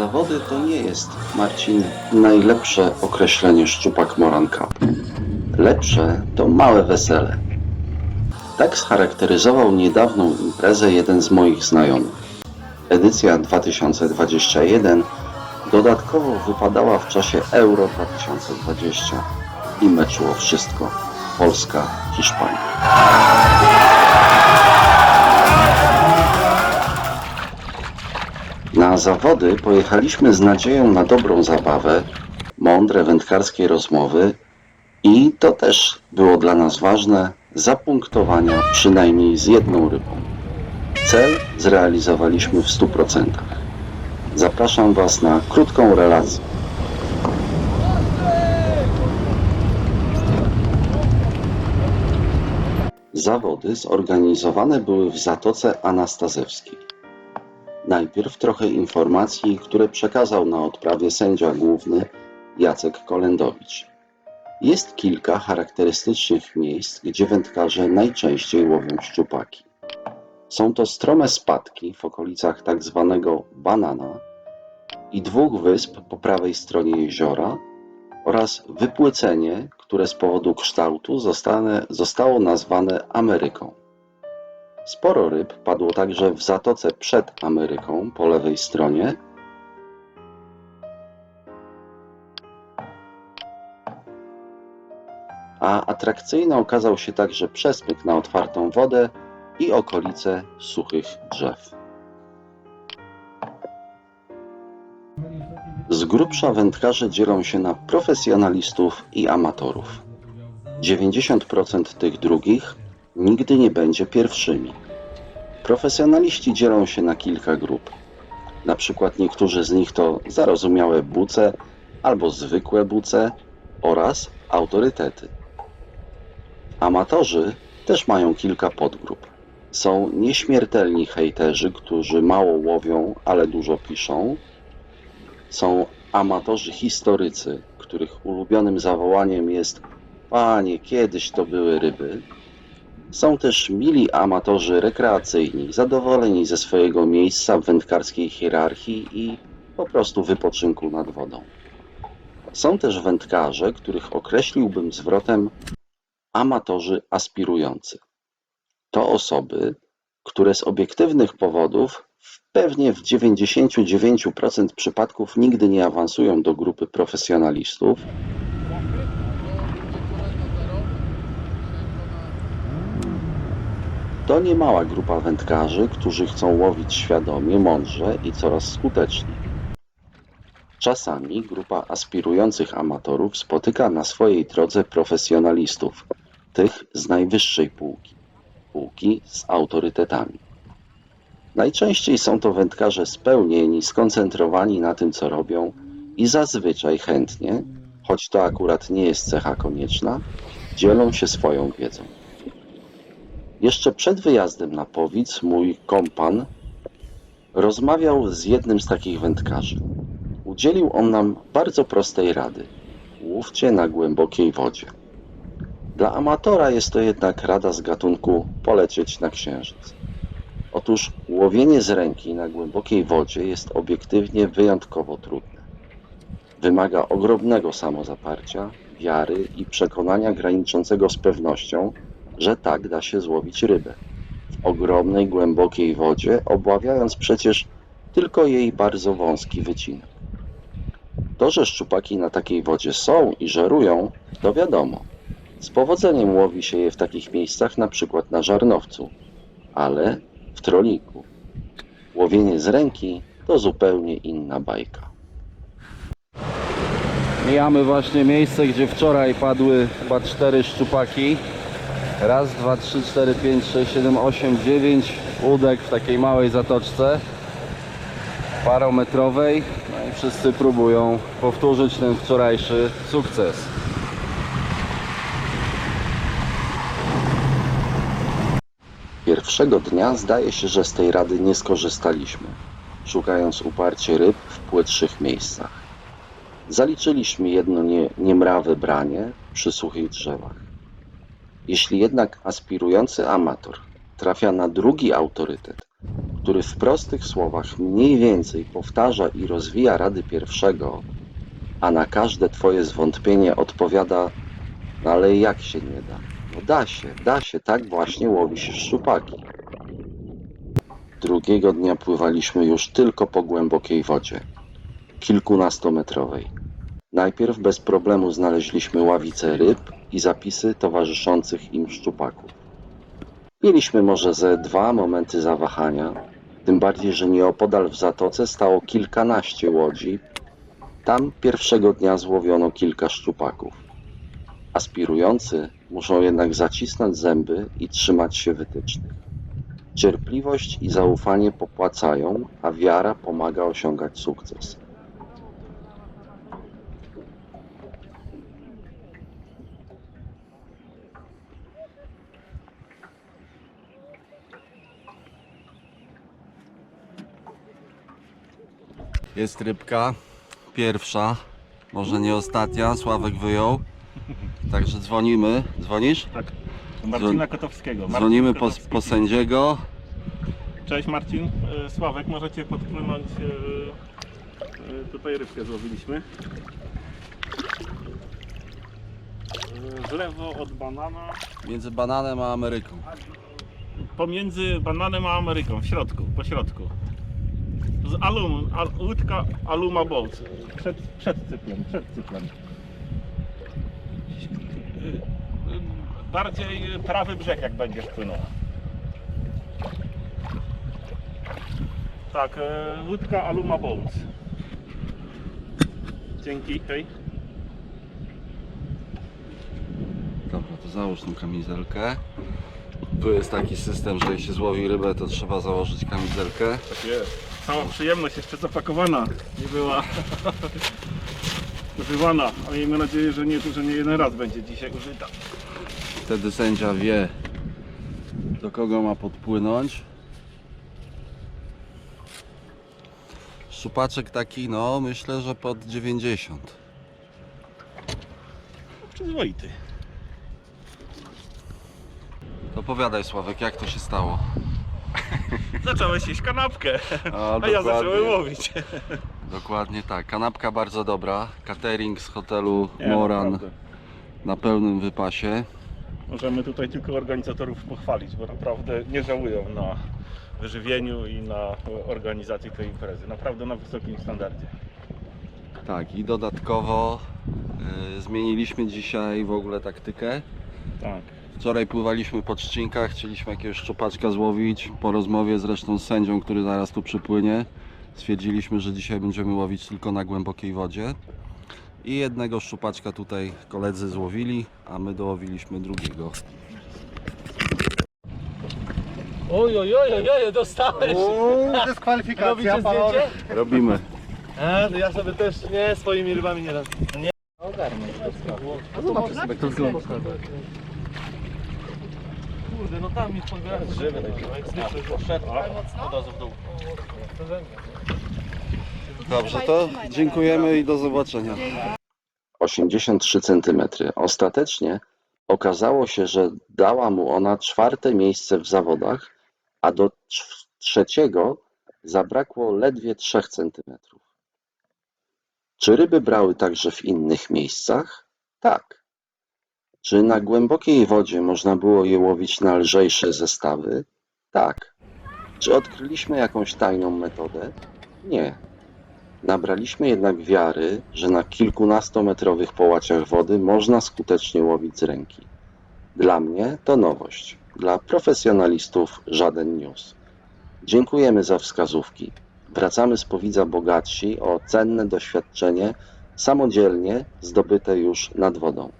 Zawody to nie jest, Marcin, najlepsze określenie szczupak Moran Cup. Lepsze to małe wesele. Tak scharakteryzował niedawną imprezę jeden z moich znajomych. Edycja 2021 dodatkowo wypadała w czasie Euro 2020 i meczyło wszystko. Polska, Hiszpania. Na zawody pojechaliśmy z nadzieją na dobrą zabawę, mądre wędkarskie rozmowy i to też było dla nas ważne zapunktowania przynajmniej z jedną rybą. Cel zrealizowaliśmy w 100%. Zapraszam Was na krótką relację. Zawody zorganizowane były w Zatoce Anastazewskiej. Najpierw trochę informacji, które przekazał na odprawie sędzia główny Jacek Kolendowicz. Jest kilka charakterystycznych miejsc, gdzie wędkarze najczęściej łowią szczupaki. Są to strome spadki w okolicach tak zwanego banana i dwóch wysp po prawej stronie jeziora oraz wypłycenie, które z powodu kształtu zostane, zostało nazwane Ameryką. Sporo ryb padło także w zatoce przed Ameryką po lewej stronie. A atrakcyjny okazał się także przesmyk na otwartą wodę i okolice suchych drzew. Z grubsza wędkarze dzielą się na profesjonalistów i amatorów. 90% tych drugich nigdy nie będzie pierwszymi. Profesjonaliści dzielą się na kilka grup. Na przykład niektórzy z nich to zarozumiałe buce albo zwykłe buce oraz autorytety. Amatorzy też mają kilka podgrup. Są nieśmiertelni hejterzy, którzy mało łowią, ale dużo piszą. Są amatorzy historycy, których ulubionym zawołaniem jest Panie, kiedyś to były ryby. Są też mili amatorzy rekreacyjni, zadowoleni ze swojego miejsca w wędkarskiej hierarchii i po prostu wypoczynku nad wodą. Są też wędkarze, których określiłbym zwrotem amatorzy aspirujący. To osoby, które z obiektywnych powodów pewnie w 99% przypadków nigdy nie awansują do grupy profesjonalistów, To niemała grupa wędkarzy, którzy chcą łowić świadomie, mądrze i coraz skuteczniej. Czasami grupa aspirujących amatorów spotyka na swojej drodze profesjonalistów, tych z najwyższej półki, półki z autorytetami. Najczęściej są to wędkarze spełnieni, skoncentrowani na tym, co robią i zazwyczaj chętnie, choć to akurat nie jest cecha konieczna, dzielą się swoją wiedzą. Jeszcze przed wyjazdem na Powic mój kompan rozmawiał z jednym z takich wędkarzy. Udzielił on nam bardzo prostej rady. Łówcie na głębokiej wodzie. Dla amatora jest to jednak rada z gatunku polecieć na księżyc. Otóż łowienie z ręki na głębokiej wodzie jest obiektywnie wyjątkowo trudne. Wymaga ogromnego samozaparcia, wiary i przekonania graniczącego z pewnością, że tak da się złowić rybę. W ogromnej, głębokiej wodzie, obławiając przecież tylko jej bardzo wąski wycinek. To, że szczupaki na takiej wodzie są i żerują, to wiadomo. Z powodzeniem łowi się je w takich miejscach, na przykład na żarnowcu, ale w trolniku. Łowienie z ręki to zupełnie inna bajka. Mijamy właśnie miejsce, gdzie wczoraj padły chyba cztery szczupaki. Raz, dwa, trzy, cztery, pięć, sześć, siedem, osiem, dziewięć łódek w takiej małej zatoczce parometrowej. No i wszyscy próbują powtórzyć ten wczorajszy sukces. Pierwszego dnia zdaje się, że z tej rady nie skorzystaliśmy, szukając uparcie ryb w płytszych miejscach. Zaliczyliśmy jedno nie, niemrawe branie przy suchych drzewach. Jeśli jednak aspirujący amator trafia na drugi autorytet, który w prostych słowach mniej więcej powtarza i rozwija rady pierwszego, a na każde twoje zwątpienie odpowiada, no ale jak się nie da? No da się, da się, tak właśnie łowi się szczupaki. Drugiego dnia pływaliśmy już tylko po głębokiej wodzie, kilkunastometrowej. Najpierw bez problemu znaleźliśmy ławice ryb i zapisy towarzyszących im szczupaków. Mieliśmy może ze dwa momenty zawahania, tym bardziej, że nieopodal w zatoce stało kilkanaście łodzi. Tam pierwszego dnia złowiono kilka szczupaków. Aspirujący muszą jednak zacisnąć zęby i trzymać się wytycznych. Cierpliwość i zaufanie popłacają, a wiara pomaga osiągać sukces. Jest rybka. Pierwsza. Może nie ostatnia. Sławek wyjął. Także dzwonimy. Dzwonisz? Tak. Marcina Kotowskiego. Marcin Dzwonimy po, Kotowski. po sędziego. Cześć Marcin. E, Sławek, możecie podpłynąć. e, e, Tutaj rybkę złowiliśmy. E, W lewo od banana. Między bananem a Ameryką. Pomiędzy bananem a Ameryką, w środku, po środku. Z alum, al, łódka Aluma Boat. Przed, przed cyklem, przed cyklem. Bardziej prawy brzeg jak będziesz płynął. Tak, e, łódka Aluma Boat. Dzięki, hej. Dobra, to załóż tą kamizelkę. Tu jest taki system, że jeśli złowi rybę, to trzeba założyć kamizelkę. Tak jest. Cała przyjemność jeszcze zapakowana nie była używana. A miejmy nadzieję, że nie, że nie jeden raz będzie dzisiaj użyta. Wtedy sędzia wie, do kogo ma podpłynąć. Szczupaczek taki, no myślę, że pod 90. Przyzwoity. To opowiadaj Sławek, jak to się stało? Zacząłeś jeść kanapkę, A, a ja zacząłem łowić. Dokładnie tak. Kanapka bardzo dobra. Catering z hotelu Nie, no, Moran naprawdę. na pełnym wypasie. Możemy tutaj tylko organizatorów pochwalić, bo naprawdę nie żałują na wyżywieniu i na organizacji tej imprezy. Naprawdę na wysokim standardzie. Tak, i dodatkowo y, zmieniliśmy dzisiaj w ogóle taktykę. Tak. Wczoraj pływaliśmy po trzcinkach, chcieliśmy jakiegoś szczupaczka złowić. Po rozmowie zresztą z sędzią, który zaraz tu przypłynie, stwierdziliśmy, że dzisiaj będziemy łowić tylko na głębokiej wodzie. I jednego szczupaczka tutaj koledzy złowili, a my dołowiliśmy drugiego. Oj, oj, oj, oj, oj, dostałeś! dyskwalifikacja, Robicie zdjęcie? Robimy. A, no ja sobie też nie swoimi rybami nie dam. Nie. Ogarnę. Zobaczcie sobie, to wygląda. Kurde, no tam poszedł, od razu w dół. Dobrze, to dziękujemy i do zobaczenia. 83 cm. Ostatecznie okazało się, że dała mu ona czwarte miejsce w zawodach, a do trz- trzeciego zabrakło ledwie 3 cm. Czy ryby brały także w innych miejscach? Tak. Czy na głębokiej wodzie można było je łowić na lżejsze zestawy? Tak. Czy odkryliśmy jakąś tajną metodę? Nie. Nabraliśmy jednak wiary, że na kilkunastometrowych połaciach wody można skutecznie łowić z ręki. Dla mnie to nowość, dla profesjonalistów żaden news. Dziękujemy za wskazówki. Wracamy z powidza bogatsi o cenne doświadczenie samodzielnie zdobyte już nad wodą.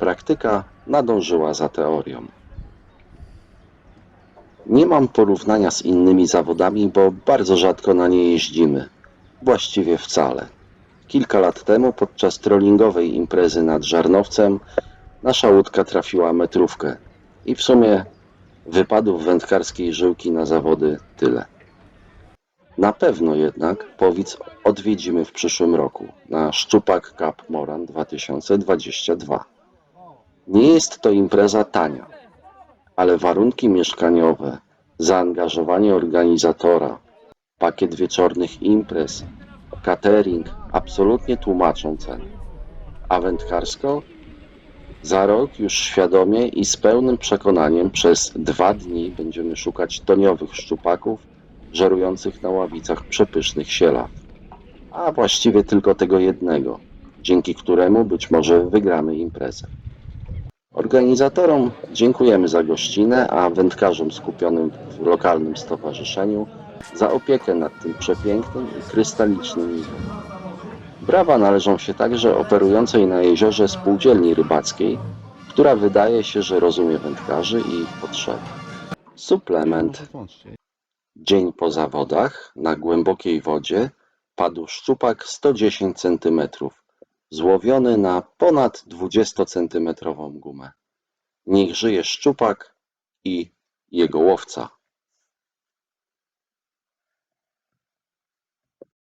Praktyka nadążyła za teorią. Nie mam porównania z innymi zawodami, bo bardzo rzadko na nie jeździmy. Właściwie wcale. Kilka lat temu podczas trollingowej imprezy nad Żarnowcem nasza łódka trafiła metrówkę i w sumie wypadów wędkarskiej żyłki na zawody tyle. Na pewno jednak Powic odwiedzimy w przyszłym roku na Szczupak Cup Moran 2022. Nie jest to impreza tania, ale warunki mieszkaniowe, zaangażowanie organizatora, pakiet wieczornych imprez, catering absolutnie tłumaczą cenę. A wędkarsko? Za rok już świadomie i z pełnym przekonaniem przez dwa dni będziemy szukać toniowych szczupaków żerujących na ławicach przepysznych sielaw. A właściwie tylko tego jednego, dzięki któremu być może wygramy imprezę. Organizatorom dziękujemy za gościnę, a wędkarzom skupionym w lokalnym stowarzyszeniu za opiekę nad tym przepięknym i krystalicznym niwem. Brawa należą się także operującej na jeziorze spółdzielni rybackiej, która wydaje się, że rozumie wędkarzy i ich potrzeby. Suplement. Dzień po zawodach na głębokiej wodzie padł szczupak 110 cm, złowiony na ponad 20 cm gumę. Niech żyje szczupak i jego łowca.